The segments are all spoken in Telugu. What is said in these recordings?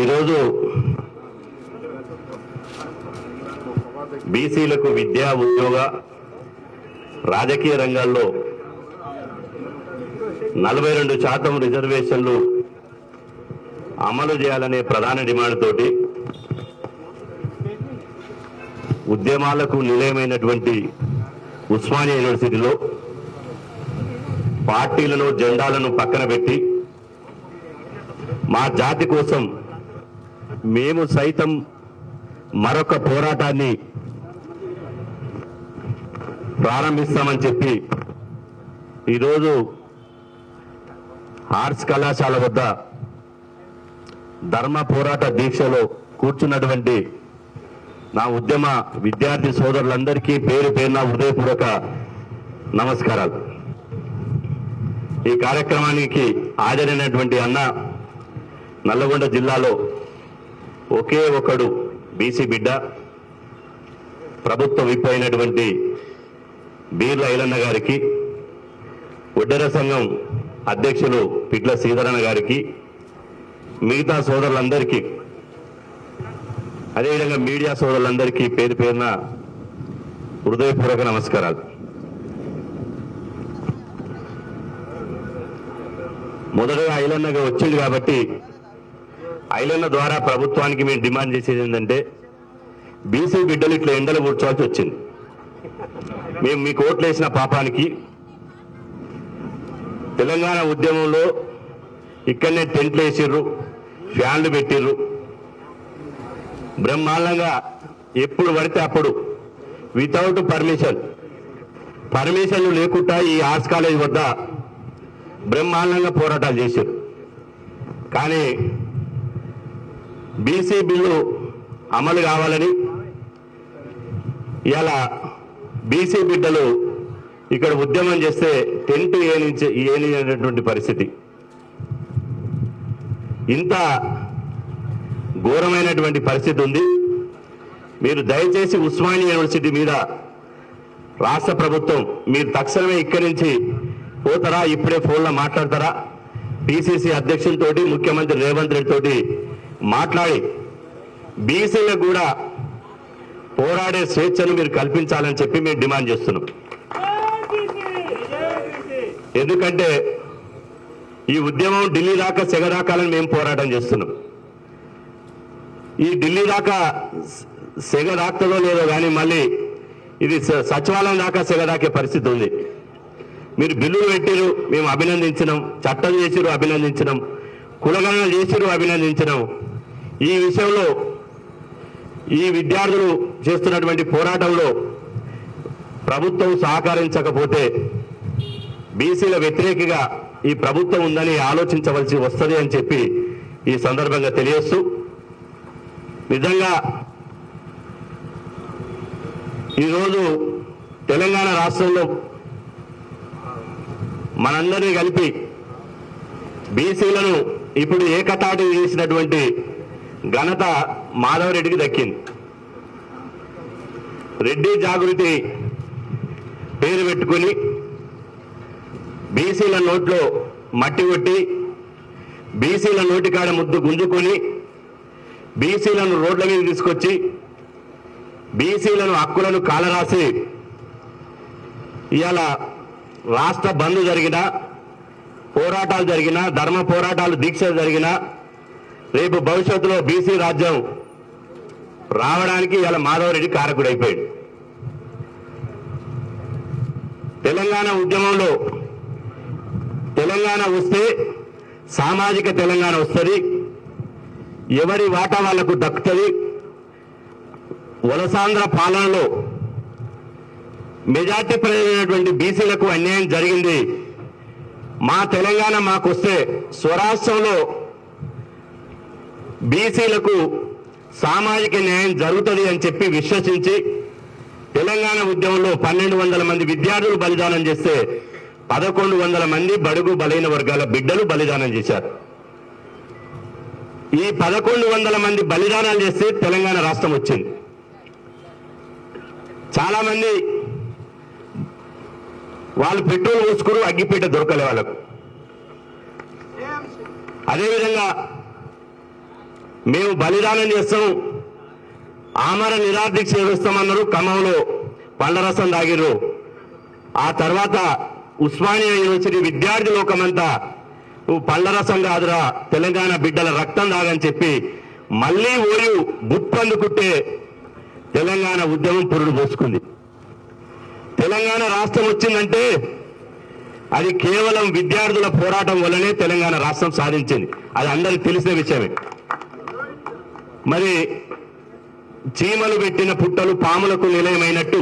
ఈరోజు బీసీలకు విద్యా ఉద్యోగ రాజకీయ రంగాల్లో నలభై రెండు శాతం రిజర్వేషన్లు అమలు చేయాలనే ప్రధాన డిమాండ్ తోటి ఉద్యమాలకు నిలయమైనటువంటి ఉస్మానియా యూనివర్సిటీలో పార్టీలను జెండాలను పక్కన పెట్టి మా జాతి కోసం మేము సైతం మరొక పోరాటాన్ని ప్రారంభిస్తామని చెప్పి ఈరోజు ఆర్ట్స్ కళాశాల వద్ద ధర్మ పోరాట దీక్షలో కూర్చున్నటువంటి నా ఉద్యమ విద్యార్థి సోదరులందరికీ పేరు పేరున హృదయపూర్వక నమస్కారాలు. ఈ కార్యక్రమానికి హాజరైనటువంటి అన్న నల్లగొండ జిల్లాలో ఒకే ఒకడు బీసీ బిడ్డ ప్రభుత్వ విప్ అయినటువంటి బీర్ల ఐలన్న గారికి ఒడ్డెర సంఘం అధ్యక్షులు పిట్ల శ్రీధరణ గారికి మిగతా సోదరులందరికీ అదేవిధంగా మీడియా సోదరులందరికీ పేరు పేరున హృదయపూర్వక నమస్కారాలు. మొదటగా ఐలన్నగా వచ్చింది కాబట్టి ఐలన్న ద్వారా ప్రభుత్వానికి మేము డిమాండ్ చేసేది ఏంటంటే బీసీ బిడ్డలు ఇట్లా ఎండలు కూర్చోవాల్సి వచ్చింది. మేము మీకు ఓట్లు వేసిన పాపానికి తెలంగాణ ఉద్యమంలో ఇక్కడనే టెంట్లు వేసిర్రు ఫ్యాన్లు పెట్టిర్రు. బ్రహ్మాండంగా ఎప్పుడు పడితే అప్పుడు వితౌట్ పర్మిషన్ పర్మిషన్లు లేకుండా ఈ ఆర్ట్స్ కాలేజ్ వద్ద బ్రహ్మాండంగా పోరాటాలు చేశారు. కానీ బీసీ బిల్లు అమలు కావాలని ఇలా బీసీ బిడ్డలు ఇక్కడ ఉద్యమం చేస్తే టెంట్ ఏనించే ఏనినటువంటి పరిస్థితి. ఇంత ఘోరమైనటువంటి పరిస్థితి ఉంది. మీరు దయచేసి ఉస్మానియా యూనివర్సిటీ మీద రాష్ట్ర ప్రభుత్వం మీరు తక్షణమే ఇక్కడి నుంచి పోతారా? ఇప్పుడే ఫోన్లో మాట్లాడతారా? పిసిసి అధ్యక్షులతోటి ముఖ్యమంత్రి రేవంత్ రెడ్డి తోటి మాట్లాడి బీసీలకు కూడా పోరాడే స్వేచ్ఛను మీరు కల్పించాలని చెప్పి మేము డిమాండ్ చేస్తున్నాం. ఎందుకంటే ఈ ఉద్యమం ఢిల్లీ దాకా సెగదాకాలని మేము పోరాటం చేస్తున్నాం. ఈ ఢిల్లీ దాకా సెగ రాక్తదో లేదో కానీ మళ్ళీ ఇది సచివాలయం దాకా సెగ రాకే పరిస్థితి ఉంది. మీరు బిల్లులు పెట్టిరు మేము అభినందించినాం. చట్టం చేసిరు అభినందించినాం. కులగణన చేసిరు అభినందించినాం. ఈ విషయంలో ఈ విద్యార్థులు చేస్తున్నటువంటి పోరాటంలో ప్రభుత్వం సహకరించకపోతే బీసీల వ్యతిరేకిగా ఈ ప్రభుత్వం ఉందని ఆలోచించవలసి వస్తుంది అని చెప్పి ఈ సందర్భంగా తెలియస్తూ నిజంగా ఈరోజు తెలంగాణ రాష్ట్రంలో మనందరినీ కలిపి బీసీలను ఇప్పుడు ఏకతాటి చేసినటువంటి ఘనత మాధవరెడ్డికి దక్కింది. రెడ్డి జాగృతి పేరు పెట్టుకుని బీసీల నోట్లో మట్టి కొట్టి బీసీల నోటికాడ ముద్దు గుంజుకొని బీసీలను రోడ్ల మీద తీసుకొచ్చి బీసీలను హక్కులను కాలరాసి ఇవాళ రాష్ట్ర బంద్ జరిగినా పోరాటాలు జరిగినా ధర్మ పోరాటాలు దీక్షలు జరిగినా రేపు భవిష్యత్తులో బీసీ రాజ్యం రావడానికి ఇలా మాధవరెడ్డి కారకుడైపోయాడు. తెలంగాణ ఉద్యమంలో తెలంగాణ వస్తే సామాజిక తెలంగాణ వస్తుంది ఎవరి వాటా వాళ్ళకు దక్కుతుంది వలసాంధ్ర పాలనలో మెజార్టీ ప్రజలైనటువంటి బీసీలకు అన్యాయం జరిగింది. మా తెలంగాణ మాకు వస్తే స్వరాష్ట్రంలో బీసీలకు సామాజిక న్యాయం జరుగుతుంది అని చెప్పి విశ్వసించి తెలంగాణ ఉద్యమంలో పన్నెండు వందల మంది విద్యార్థులు బలిదానం చేస్తే పదకొండు వందల మంది బడుగు బలైన వర్గాల బిడ్డలు బలిదానం చేశారు. ఈ పదకొండు వందల మంది బలిదానాలు చేస్తే తెలంగాణ రాష్ట్రం వచ్చింది. చాలామంది వాళ్ళు పెట్రోల్ పోసుకురు అగ్గిపీట దొరకలే వాళ్ళకు. అదేవిధంగా మేము బలిదానం చేస్తాం ఆమర నిరాదీక్ష చేస్తామన్నారు ఖమ్మంలో పండరసం తాగిర్రు ఆ తర్వాత ఉస్మానియా యూనివర్సిటీ విద్యార్థి లోకమంతా నువ్వు పళ్ళరసం కాదురా తెలంగాణ బిడ్డల రక్తం దాగని చెప్పి మళ్ళీ ఓయు గుప్పందుకుంటే తెలంగాణ ఉద్యమం పురుడు పోసుకుంది. తెలంగాణ రాష్ట్రం వచ్చిందంటే అది కేవలం విద్యార్థుల పోరాటం వల్లనే తెలంగాణ రాష్ట్రం సాధించింది. అది అందరికి తెలిసిన విషయమే. మరి చీమలు పెట్టిన పుట్టలు పాములకు నిలయమైనట్టు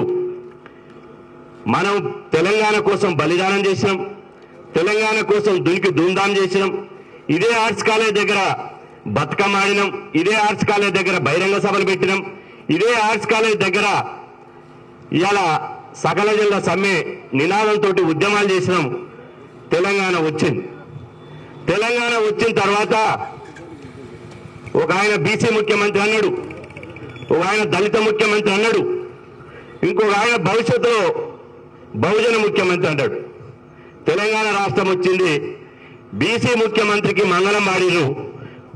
మనం తెలంగాణ కోసం బలిదానం చేసినాం. తెలంగాణ కోసం దునికి దుందాం చేసినాం. ఇదే ఆర్ట్స్ కాలేజ్ దగ్గర బతుకమ్మ ఆడినాం. ఇదే ఆర్ట్స్ కాలేజ్ దగ్గర బహిరంగ సభలు పెట్టినాం. ఇదే ఆర్ట్స్ కాలేజ్ దగ్గర ఇలా సకల జిల్లా సమ్మె నినాదంతో ఉద్యమాలు చేసినాం. తెలంగాణ వచ్చింది. తెలంగాణ వచ్చిన తర్వాత ఒక ఆయన బీసీ ముఖ్యమంత్రి అన్నాడు. ఒక ఆయన దళిత ముఖ్యమంత్రి అన్నాడు. ఇంకొక ఆయన భవిష్యత్తులో బహుజన ముఖ్యమంత్రి అన్నాడు. తెలంగాణ రాష్ట్రం వచ్చింది. బీసీ ముఖ్యమంత్రికి మంగళం ఆడిరు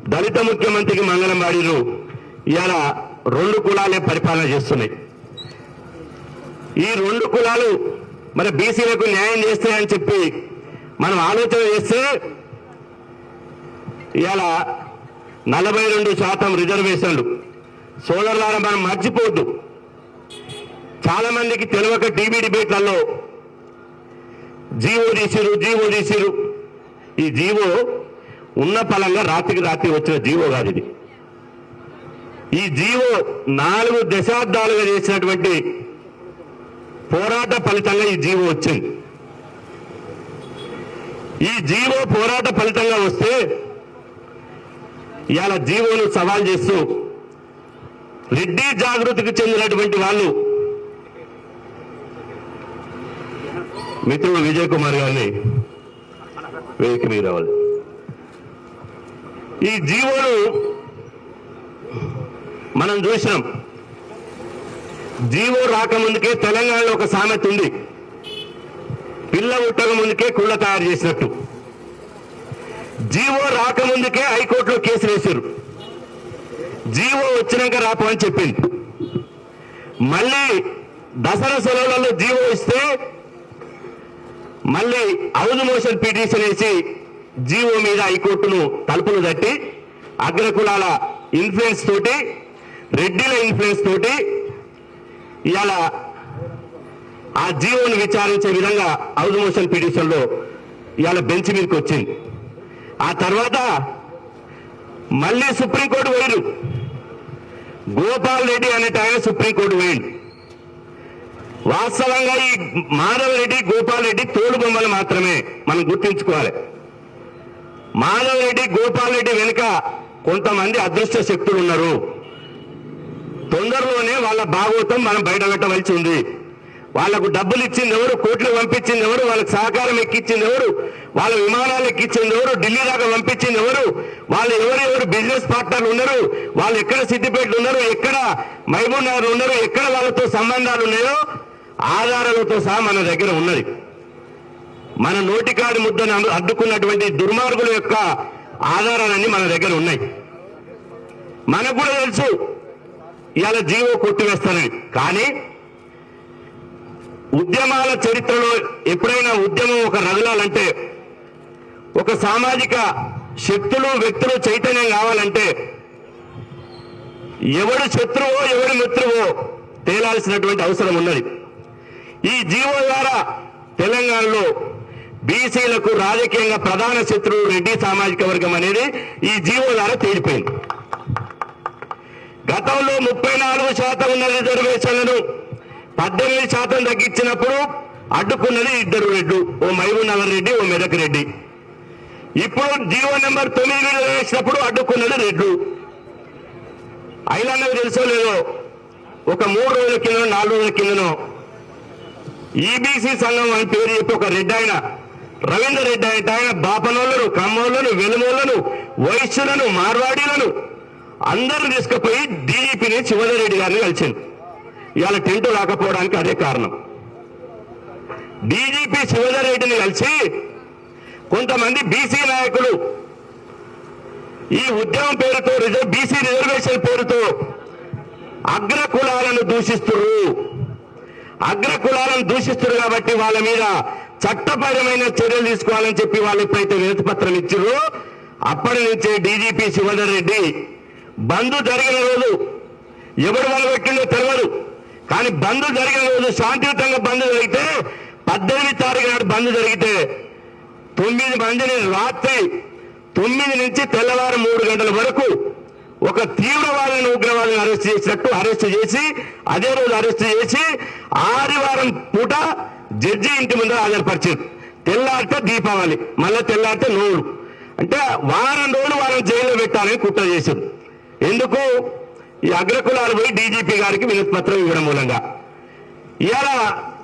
దళిత ముఖ్యమంత్రికి మంగళం ఆడిరు ఇలా రెండు కులాలే పరిపాలన చేస్తున్నాయి. ఈ రెండు కులాలు మరి బీసీలకు న్యాయం చేస్తాయని చెప్పి మనం ఆలోచన చేస్తే ఇవాళ నలభై రెండు శాతం రిజర్వేషన్లు. సోదరులారా మనం మర్చిపోవద్దు. చాలా మందికి తెలియక టీవీ డిబేట్లలో జీవో తీసిరు జీవో తీసిరు. ఈ జీవో ఉన్న ఫలంగా రాత్రికి రాత్రి వచ్చిన జీవో కాదు ఇది. ఈ జీవో నాలుగు దశాబ్దాలుగా చేసినటువంటి పోరాట ఫలితంగా ఈ జీవో వచ్చింది. ఈ జీవో పోరాట ఫలితంగా వస్తే ఇవాళ జీవోను సవాల్ చేస్తూ రెడ్డి జాగృతికి చెందినటువంటి వాళ్ళు మిత్రుడు విజయ్ కుమార్ గారిని వేదిక మీద రావాలి. ఈ జీవోను మనం చూసినాం. జీవో రాకముందుకే తెలంగాణలో ఒక సామెత ఉంది. పిల్ల ఉట్టక ముందుకే కుళ్ళ తయారు చేసినట్టు. జీవో రాకముందుకే హైకోర్టులో కేసు వేశారు. జీవో వచ్చినాక రాపు అని చెప్పింది. మళ్ళీ దసరా సెలవులలో జీవో ఇస్తే మళ్ళీ హౌస్ మోషన్ పిటిషన్ వేసి జీవో మీద హైకోర్టును తలుపులు తట్టి అగ్రకులాల ఇన్ఫ్లుయెన్స్ తోటి రెడ్డిల ఇన్ఫ్లుయెన్స్ తోటి ఇవాళ ఆ జీవోని విచారించే విధంగా హౌస్ మోషన్ పిటిషన్లో ఇవాళ బెంచ్ మీదకి వచ్చింది. ఆ తర్వాత మళ్ళీ సుప్రీంకోర్టు పోయిరు గోపాల్ రెడ్డి అనేట ఆయన సుప్రీంకోర్టు పోయిండు. వాస్తవంగా ఈ మాధవ్ రెడ్డి గోపాల్ రెడ్డి తోలు బొమ్మలు మాత్రమే మనం గుర్తించుకోవాలి. మాధవ్ రెడ్డి గోపాల్ రెడ్డి వెనుక కొంతమంది అదృష్ట శక్తులు ఉన్నారు. తొందరలోనే వాళ్ళ భాగవతం మనం బయట పెట్టవలసి ఉంది వాళ్ళకు డబ్బులు ఇచ్చింది ఎవరు కోట్లు పంపించింది ఎవరు వాళ్ళకి సహకారం ఎక్కించింది ఎవరు వాళ్ళ విమానాలు ఎక్కించింది ఎవరు ఢిల్లీ దాకా పంపించింది ఎవరు వాళ్ళు ఎవరెవరు బిజినెస్ పార్ట్నర్లు ఉన్నారు వాళ్ళు ఎక్కడ సిద్దిపేటలు ఉన్నారు ఎక్కడ మహబూబ్ నగర్ ఉన్నారు ఎక్కడ వాళ్ళతో సంబంధాలు ఉన్నాయో ఆధారాలతో సహా మన దగ్గర ఉన్నది. మన నోటికాడి ముద్దను అడ్డుకున్నటువంటి దుర్మార్గుల యొక్క ఆధారాలన్నీ మన దగ్గర ఉన్నాయి. మనకు కూడా తెలుసు ఇవాళ జీవో కొట్టివేస్తానని కానీ ఉద్యమాల చరిత్రలో ఎప్పుడైనా ఉద్యమం ఒక రగలాలంటే ఒక సామాజిక శక్తులు వ్యక్తులు చైతన్యం కావాలంటే ఎవడు శత్రువో ఎవడు మిత్రువో తేలాల్సినటువంటి అవసరం ఉన్నది. ఈ జీవో ద్వారా తెలంగాణలో బీసీలకు రాజకీయంగా ప్రధాన శత్రువు రెడ్డి సామాజిక వర్గం అనేది ఈ జీవో ద్వారా తేలిపోయింది. గతంలో ముప్పై నాలుగు శాతం ఉన్న రిజర్వేషన్లను పద్దెనిమిది శాతం తగ్గించినప్పుడు అడ్డుకున్నది ఇద్దరు రెడ్డు ఓ మహబూబ్ రెడ్డి ఓ మెదక్ రెడ్డి. ఇప్పుడు జీవో నెంబర్ తొమ్మిది వేసినప్పుడు చేసినప్పుడు అడ్డుకున్నది రెడ్లు. ఐలాండ్కి తెలుసో లేదో ఒక మూడు రోజుల కింద నాలుగు రోజుల కిందనో ఈబీసీ సంఘం అని పేరు చెప్పి ఒక రెడ్డి ఆయన రవీంద్ర రెడ్డి అంటే ఆయన బాపనోళ్ళను కమ్మోళ్ళను వెలుమోళ్ళను వైశ్యులను మార్వాడీలను అందరూ తీసుకుపోయి డీజీపీని శివధరెడ్డి గారిని కలిసింది. ఇవాళ టెంట్ రాకపోవడానికి అదే కారణం. డీజీపీ శివధరెడ్డిని కలిసి కొంతమంది బీసీ నాయకులు ఈ ఉద్యమం పేరుతో రిజర్వ్ బీసీ రిజర్వేషన్ పేరుతో అగ్ర కులాలను దూషిస్తున్నారు అగ్ర కులాలను దూషిస్తున్నారు కాబట్టి వాళ్ళ మీద చట్టపరమైన చర్యలు తీసుకోవాలని చెప్పి వాళ్ళు ఎప్పుడైతే వినతి ఇచ్చారో అప్పటి నుంచే డీజీపీ శివధర్ రెడ్డి బంద్ జరిగిన రోజు ఎవరు మొదలుపెట్టిందో తెలియదు కానీ బంద్ జరిగిన రోజు శాంతియుతంగా బంద్ జరిగితే పద్దెనిమిది తారీఖు నాడు బంద్ జరిగితే తొమ్మిది మందిని రాత్రి తొమ్మిది నుంచి తెల్లవారు మూడు గంటల వరకు ఒక తీవ్రవాదిని ఉగ్రవాదిని అరెస్ట్ చేసినట్టు అరెస్ట్ చేసి అదే రోజు అరెస్ట్ చేసి ఆదివారం పూట జడ్జి ఇంటి ముందర హాజరుపరిచారు. తెల్లారితే దీపావళి మళ్ళీ తెల్లారితే నోడు అంటే వారం రోజులు వారం జైల్లో పెట్టాలని కుట్ర చేశారు. ఎందుకు? ఈ అగ్రకులాలు పోయి డీజీపీ గారికి వినతి పత్రం ఇవ్వడం మూలంగా. ఇవాళ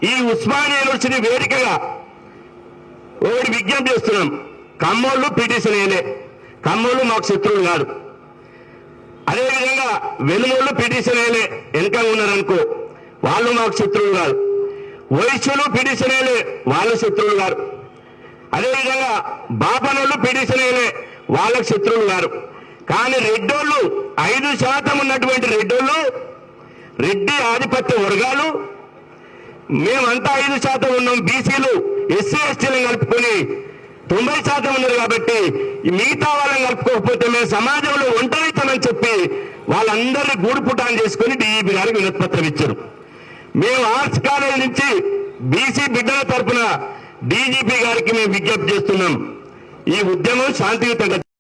ఈ ఉస్మానియా యూనివర్సిటీ వేదికగా ఒకటి విజ్ఞప్తి చేస్తున్నాం. కమ్మోళ్ళు పిటిషన్ వేయలే కమ్మోళ్ళు మాకు శత్రువులు కాదు. అదేవిధంగా వెనుమోళ్ళు పిటిషన్ వేయలే వెనక ఉన్నారనుకో వాళ్ళు మాకు శత్రువులు కాదు. వైశ్యులు పిటిషన్ వేయలే వాళ్ళ శత్రువులు కాదు అదేవిధంగా బాపనోళ్ళు పిటిషన్ వేయలే వాళ్ళకు శత్రువులు గారు కానీ రెడ్డోళ్ళు ఐదు శాతం ఉన్నటువంటి రెడ్డోళ్ళు రెడ్డి ఆధిపత్య వర్గాలు మేమంతా ఐదు శాతం ఉన్నాం బీసీలు ఎస్సీ ఎస్టీలను కలుపుకొని తొంభై శాతం ఉన్నారు కాబట్టి మిగతా వాళ్ళని కలుపుకోకపోతే మేము సమాజంలో ఒంటరితనని చెప్పి వాళ్ళందరినీ గూడుపుటాన్ చేసుకొని డిఈపి గారికి వినతిపత్రం ఇచ్చారు. మేము ఆర్ట్స్ కాలేజ్ నుంచి బీసీ బిడ్డల తరపున డీజీపీ గారికి మేము విజ్ఞప్తి చేస్తున్నాం. ఈ ఉద్యమం శాంతియుతంగా